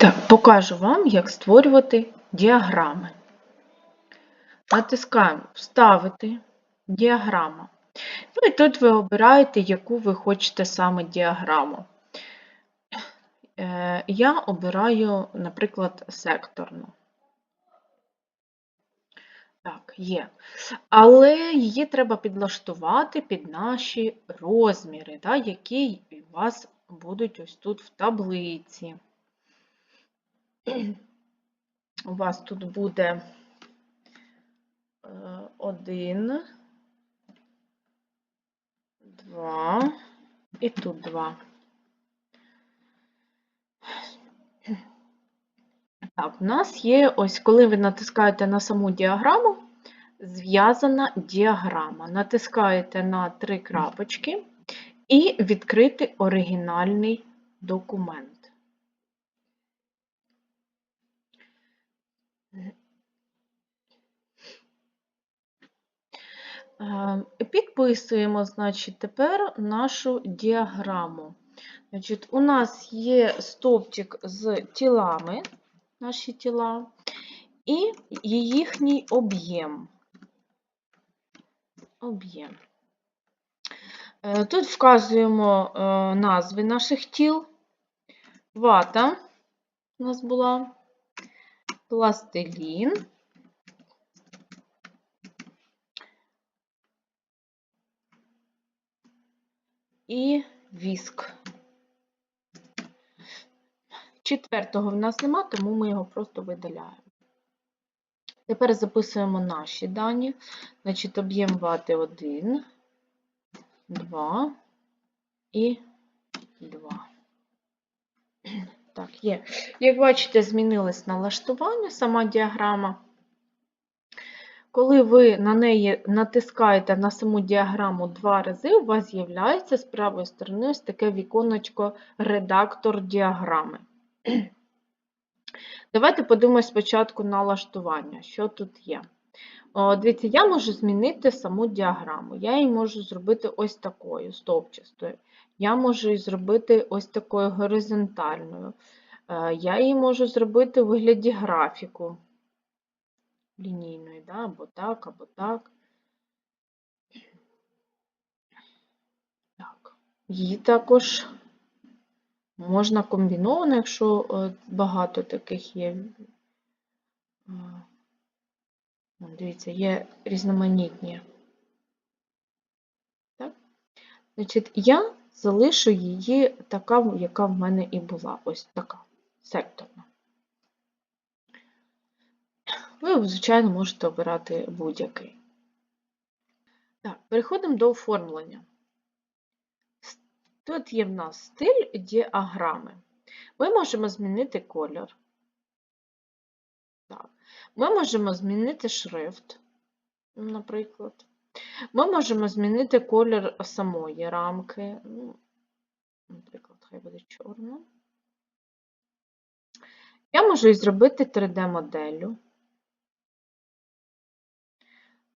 Так, покажу вам, як створювати діаграми. Натискаємо Вставити діаграма. Ну і тут ви обираєте, яку ви хочете саме діаграму. Е, Я обираю, наприклад, секторну. Так, є. Але її треба підлаштувати під наші розміри, да, які у вас будуть ось тут в таблиці. У вас тут буде е, один, два і тут два. Так, у нас є ось, коли ви натискаєте на саму діаграму, зв'язана діаграма. Натискаєте на три крапочки і відкрити оригінальний документ. Е, Підписуємо, значить, тепер нашу діаграму. Значить, У нас є стовпчик з тілами, наші тіла, і їхній об'єм. Об'єм. Е, Тут вказуємо е, назви наших тіл. Вата у нас була, пластилін. І віск. Четвертого в нас нема, тому ми його просто видаляємо. Тепер записуємо наші дані. Значить, об'єм вати 1, 2 і 2. Так, є. Як бачите, змінилось налаштування, сама діаграма. Коли ви на неї натискаєте на саму діаграму два рази, у вас з'являється з правої сторони ось таке віконечко редактор діаграми. Давайте подивимось спочатку налаштування, що тут є. Дивіться, я можу змінити саму діаграму. Я її можу зробити ось такою стовпчастою. Я можу її зробити ось такою горизонтальною. Е, Я її можу зробити у вигляді графіку лінійної, да? або так, або так. Так. Її також можна комбіновано, якщо е, багато таких є. Е, Дивіться, є різноманітні. Так? Значить, я залишу її така, яка в мене і була. Ось така, секторна. Ви, звичайно, можете обирати будь-який. Так, переходимо до оформлення. Тут є в нас стиль діаграми. Ми можемо змінити колір. Так. Ми можемо змінити шрифт, наприклад. Ми можемо змінити колір самої рамки. Ну, Наприклад, хай буде чорна. Я можу і зробити 3D-моделлю.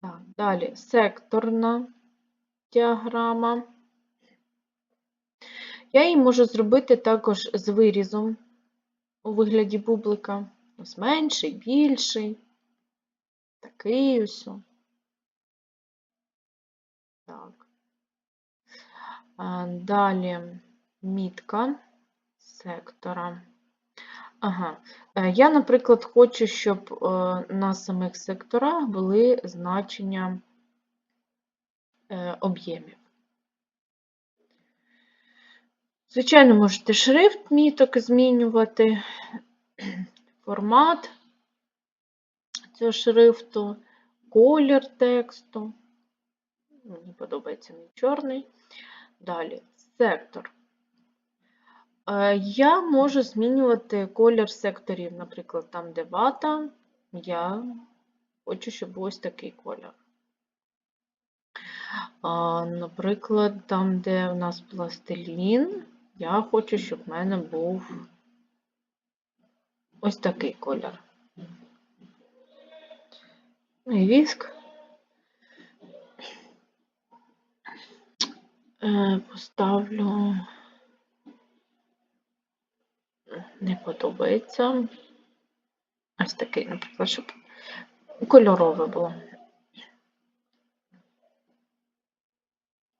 Так, далі секторна діаграма. Я її можу зробити також з вирізом у вигляді бублика. Ось менший, більший, такий ось. Так. Далі мітка сектора. Ага. Е, я, наприклад, хочу, щоб е, на самих секторах були значення е, об'ємів. Звичайно, можете шрифт міток змінювати, формат цього шрифту, колір тексту. Мені подобається мій чорний. Далі сектор. Е, я можу змінювати колір секторів, наприклад, там, де вата, я хочу, щоб був ось такий колір. Наприклад, там, де у нас пластилін, я хочу, щоб в мене був ось такий колір. Ну і віск. Е, поставлю. Не подобається. Ось такий, наприклад, щоб кольорове було.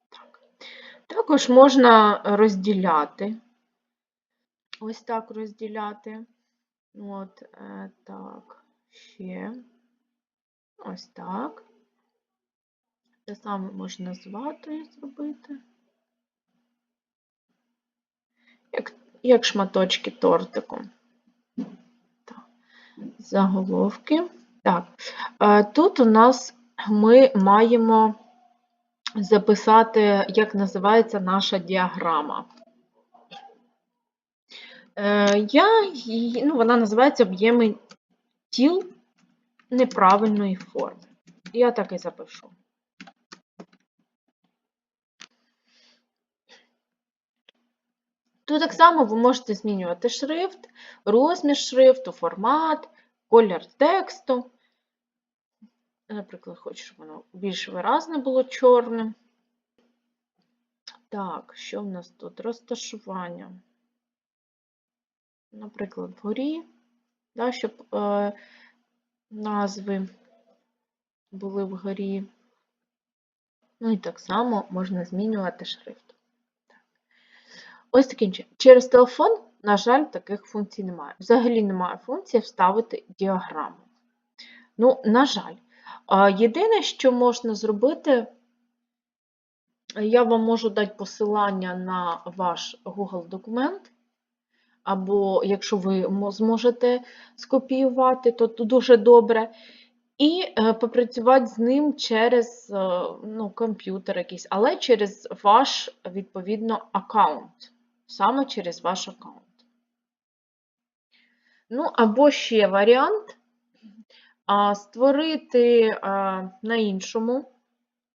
Так. Також можна розділяти. Ось так розділяти. От, е, так, ще. Ось так. Те саме можна з ватою зробити. Як, як шматочки тортику. Заголовки. Так, е, тут у нас ми маємо записати, як називається наша діаграма. Е, Я, ну, вона називається об'єми тіл неправильної форми. Я так і запишу. Тут так само ви можете змінювати шрифт, розмір шрифту, формат, колір тексту. Наприклад, хочу, щоб воно більш виразне було чорним. Так, що в нас тут? Розташування. Наприклад, вгорі, да, щоб е, назви були вгорі. Ну і так само можна змінювати шрифт. Ось таким чином. Через телефон, на жаль, таких функцій немає. Взагалі немає функції вставити діаграму. Ну, на жаль. Єдине, що можна зробити, я вам можу дати посилання на ваш Google документ, або якщо ви зможете скопіювати, то то дуже добре. І е, попрацювати з ним через е, ну, комп'ютер якийсь, але через ваш, відповідно, аккаунт. Саме через ваш аккаунт. Ну, або ще варіант створити на іншому,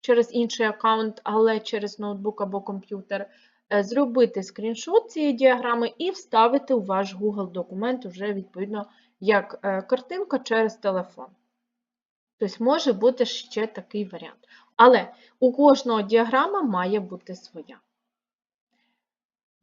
через інший аккаунт, але через ноутбук або комп'ютер, е, зробити скріншот цієї діаграми і вставити у ваш Google документ вже відповідно як е, картинка через телефон. Тобто може бути ще такий варіант. Але у кожного діаграма має бути своя.